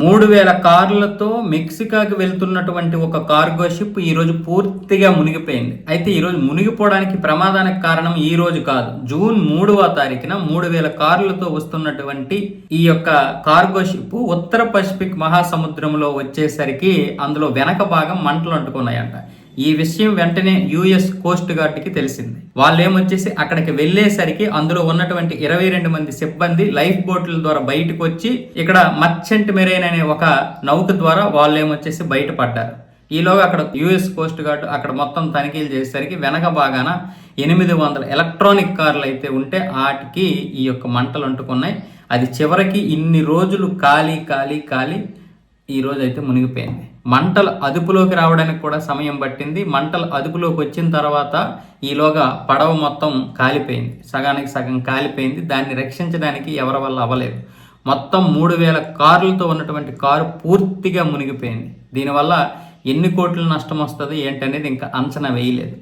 మూడు వేల కార్లతో మెక్సికాకి వెళ్తున్నటువంటి ఒక కార్గో షిప్ ఈరోజు పూర్తిగా మునిగిపోయింది. అయితే ఈరోజు మునిగిపోవడానికి ప్రమాదానికి కారణం ఈ రోజు కాదు. జూన్ మూడవ తారీఖున మూడు వేల కార్లతో వస్తున్నటువంటి ఈ యొక్క కార్గో షిప్ ఉత్తర పసిఫిక్ మహాసముద్రంలో వచ్చేసరికి అందులో వెనక భాగం మంటలు అంటుకున్నాయంట. ఈ విషయం వెంటనే యుఎస్ కోస్ట్ గార్డ్కి తెలిసింది. వాళ్ళు ఏమొచ్చేసి అక్కడికి వెళ్ళేసరికి అందులో ఉన్నటువంటి ఇరవై రెండు మంది సిబ్బంది లైఫ్ బోట్ల ద్వారా బయటకు వచ్చి ఇక్కడ మర్చెంట్ మెరైన్ అనే ఒక నౌక ద్వారా వాళ్ళు ఏమొచ్చేసి బయటపడ్డారు. ఈలోగా అక్కడ యుఎస్ కోస్ట్ గార్డ్ అక్కడ మొత్తం తనిఖీలు చేసేసరికి వెనక భాగాన ఎనిమిది వందల ఎలక్ట్రానిక్ కార్లు అయితే ఉంటే వాటికి ఈ యొక్క మంటలు అంటుకున్నాయి. అది చివరికి ఇన్ని రోజులు ఖాళీ ఖాళీ ఖాళీ ఈ అయితే మునిగిపోయింది. మంటలు అదుపులోకి రావడానికి కూడా సమయం పట్టింది. మంటలు అదుపులోకి వచ్చిన తర్వాత ఈలోగా పడవ మొత్తం కాలిపోయింది. సగానికి సగం కాలిపోయింది. దాన్ని రక్షించడానికి ఎవరి వల్ల అవ్వలేదు. మొత్తం మూడు వేల కార్లతో ఉన్నటువంటి కారు పూర్తిగా మునిగిపోయింది. దీనివల్ల ఎన్ని కోట్ల నష్టం వస్తుంది ఏంటనేది ఇంకా అంచనా వేయలేదు.